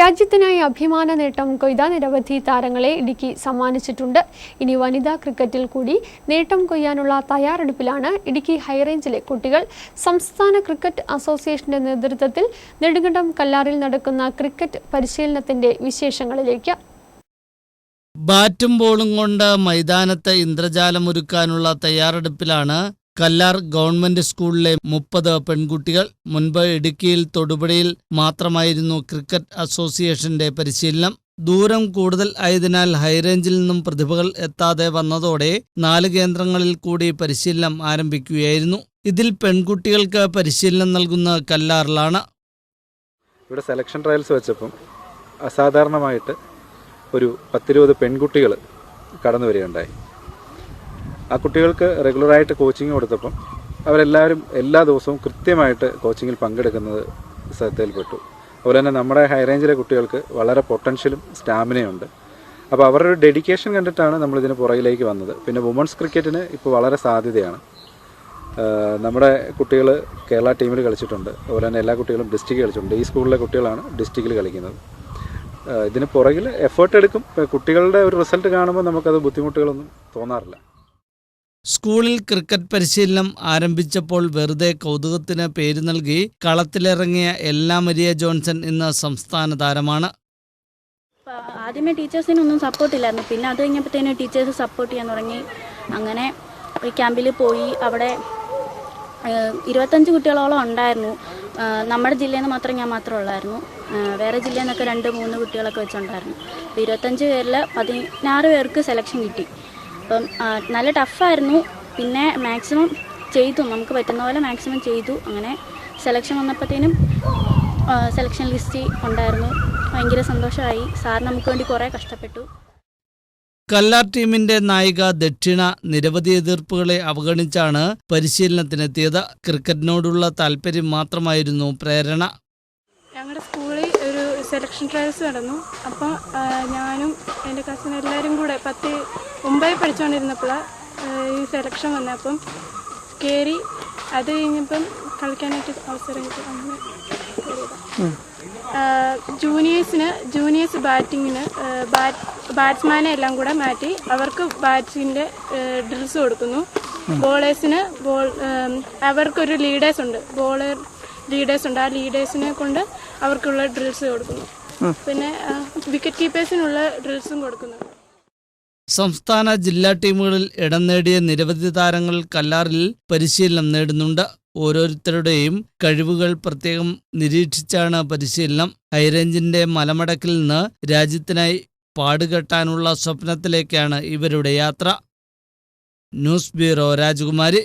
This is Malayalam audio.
രാജ്യത്തിനായി അഭിമാന നേട്ടം കൊയ്ത നിരവധി താരങ്ങളെ ഇടുക്കി സമ്മാനിച്ചിട്ടുണ്ട്. ഇനി വനിതാ ക്രിക്കറ്റിൽ കൂടി നേട്ടം കൊയ്യാനുള്ള തയ്യാറെടുപ്പിലാണ് ഇടുക്കി ഹൈറേഞ്ചിലെ കുട്ടികൾ. സംസ്ഥാന ക്രിക്കറ്റ് അസോസിയേഷന്റെ നേതൃത്വത്തിൽ നെടുങ്കണ്ടം കല്ലാറിൽ നടക്കുന്ന ക്രിക്കറ്റ് പരിശീലനത്തിന്റെ വിശേഷങ്ങളിലേക്ക്. ബാറ്റും ബോളും കൊണ്ട് മൈതാനത്തെ ഇന്ദ്രജാലമൊരുക്കാനുള്ള തയ്യാറെടുപ്പിലാണ് കല്ലാർ ഗവൺമെന്റ് സ്കൂളിലെ മുപ്പത് പെൺകുട്ടികൾ മുൻപ് ഇടുക്കിയിൽ തൊടുപുഴയിൽ മാത്രമായിരുന്നു ക്രിക്കറ്റ് അസോസിയേഷന്റെ പരിശീലനം. ദൂരം കൂടുതൽ ആയതിനാൽ ഹൈറേഞ്ചിൽ നിന്നും പ്രതിഭകൾ എത്താതെ വന്നതോടെ നാല് കേന്ദ്രങ്ങളിൽ കൂടി പരിശീലനം ആരംഭിക്കുകയായിരുന്നു. ഇതിൽ പെൺകുട്ടികൾക്ക് പരിശീലനം നൽകുന്ന കല്ലാറിലാണ്. ഇവിടെ സെലക്ഷൻ ട്രയൽസ് വെച്ചപ്പം അസാധാരണമായിട്ട് ഒരു പത്തിരുപത് പെൺകുട്ടികൾ കടന്നു വരികയുണ്ടായി ആ കുട്ടികൾക്ക് റെഗുലറായിട്ട് കോച്ചിങ് കൊടുത്തപ്പം അവരെല്ലാവരും എല്ലാ ദിവസവും കൃത്യമായിട്ട് കോച്ചിങ്ങിൽ പങ്കെടുക്കുന്നത് ശ്രദ്ധയിൽപ്പെട്ടു. അതുപോലെ തന്നെ നമ്മുടെ ഹൈ റേഞ്ചിലെ കുട്ടികൾക്ക് വളരെ പൊട്ടൻഷ്യലും സ്റ്റാമിനയുണ്ട് അപ്പോൾ അവരുടെ ഒരു ഡെഡിക്കേഷൻ കണ്ടിട്ടാണ് നമ്മളിതിന് പുറകിലേക്ക് വന്നത്. പിന്നെ വുമൺസ് ക്രിക്കറ്റിന് ഇപ്പോൾ വളരെ സാധ്യതയാണ്. നമ്മുടെ കുട്ടികൾ കേരള ടീമിൽ കളിച്ചിട്ടുണ്ട്. അതുപോലെ തന്നെ എല്ലാ കുട്ടികളും ഡിസ്ട്രിക്റ്റ് കളിച്ചിട്ടുണ്ട്. ഈ സ്കൂളിലെ കുട്ടികളാണ് ഡിസ്ട്രിക്റ്റിൽ കളിക്കുന്നത്. ഇതിന് പുറകിൽ എഫേർട്ട് എടുക്കും. കുട്ടികളുടെ ഒരു റിസൾട്ട് കാണുമ്പോൾ നമുക്കത് ബുദ്ധിമുട്ടുകളൊന്നും തോന്നാറില്ല. സ്കൂളിൽ ക്രിക്കറ്റ് പരിശീലനം ആരംഭിച്ചപ്പോൾ വെറുതെ കൗതുകത്തിന് പേര് നൽകി കളത്തിലിറങ്ങിയ എല്ലാ മരിയ ജോൺസൺ ഇന്ന് സംസ്ഥാന താരമാണ്. ആദ്യമേ ടീച്ചേഴ്സിനൊന്നും സപ്പോർട്ടില്ലായിരുന്നു പിന്നെ അത് കഴിഞ്ഞപ്പോഴത്തേനും ടീച്ചേഴ്സ് സപ്പോർട്ട് ചെയ്യാൻ തുടങ്ങി. അങ്ങനെ ഒരു ക്യാമ്പിൽ പോയി. അവിടെ ഇരുപത്തഞ്ച് കുട്ടികളോളം ഉണ്ടായിരുന്നു. നമ്മുടെ ജില്ലയിൽ നിന്ന് മാത്രം ഞാൻ മാത്രമേ ഉള്ളായിരുന്നു. വേറെ ജില്ലയിൽ നിന്നൊക്കെ രണ്ട് മൂന്ന് കുട്ടികളൊക്കെ വെച്ചുണ്ടായിരുന്നു. അപ്പോൾ ഇരുപത്തഞ്ച് പേരിൽ പതിനാറ് പേർക്ക് സെലക്ഷൻ കിട്ടി. അപ്പം നല്ല ടഫായിരുന്നു. പിന്നെ മാക്സിമം ചെയ്തു. നമുക്ക് പറ്റുന്ന പോലെ മാക്സിമം ചെയ്തു. അങ്ങനെ സെലക്ഷൻ വന്നപ്പോഴത്തേനും സെലക്ഷൻ ലിസ്റ്റ് ഉണ്ടായിരുന്നു. ഭയങ്കര സന്തോഷമായി. സാർ നമുക്ക് വേണ്ടി കുറേ കഷ്ടപ്പെട്ടു. കല്ലാർ ടീമിന്റെ നായിക ദക്ഷിണ നിരവധി എതിർപ്പുകളെ അവഗണിച്ചാണ് പരിശീലനത്തിനെത്തിയത്. ക്രിക്കറ്റിനോടുള്ള താല്പര്യം മാത്രമായിരുന്നു പ്രേരണ. ഞങ്ങളുടെ സ്കൂളിൽ ഒരു സെലക്ഷൻ ട്രയൽസ് നടന്നു. അപ്പോൾ ഞാനും എന്റെ കസിൻ എല്ലാവരും കൂടെ പത്ത് മുംബൈ പഠിച്ചുകൊണ്ടിരുന്നപ്പോൾ ഈ സെലക്ഷൻ വന്നപ്പം കയറി അത് കഴിഞ്ഞപ്പം കളിക്കാനായിട്ട് അവസരം കിട്ടി. അങ്ങനെ ജൂനിയേഴ്സിന് ജൂനിയേഴ്സ് ബാറ്റിങ്ങിന് ബാറ്റ്സ്മാനെ എല്ലാം കൂടെ മാറ്റി അവർക്ക് ബാറ്റിങ്ങിന്റെ ഡ്രിൽസ് കൊടുക്കുന്നു. ബോളേഴ്സിന് ബോൾ അവർക്കൊരു ലീഡേഴ്സ് ഉണ്ട്. ബോളർ ലീഡേഴ്സ് ഉണ്ട്. ആ ലീഡേഴ്സിനെ കൊണ്ട് അവർക്കുള്ള ഡ്രിൽസ് കൊടുക്കുന്നു. പിന്നെ വിക്കറ്റ് കീപ്പേഴ്സിനുള്ള ഡ്രിൽസും കൊടുക്കുന്നുണ്ട് സംസ്ഥാന ജില്ലാ ടീമുകളിൽ ഇടം നേടിയ നിരവധി താരങ്ങൾ കല്ലാറിൽ പരിശീലനം നേടുന്നുണ്ട്. ഓരോരുത്തരുടെയും കഴിവുകൾ പ്രത്യേകം നിരീക്ഷിച്ചാണ് പരിശീലനം. ഹൈറേഞ്ചിന്റെ മലമടക്കിൽ നിന്ന് രാജ്യത്തിനായി പാടുകെട്ടാനുള്ള സ്വപ്നത്തിലേക്കാണ് ഇവരുടെ യാത്ര. ന്യൂസ് ബ്യൂറോ രാജകുമാരി.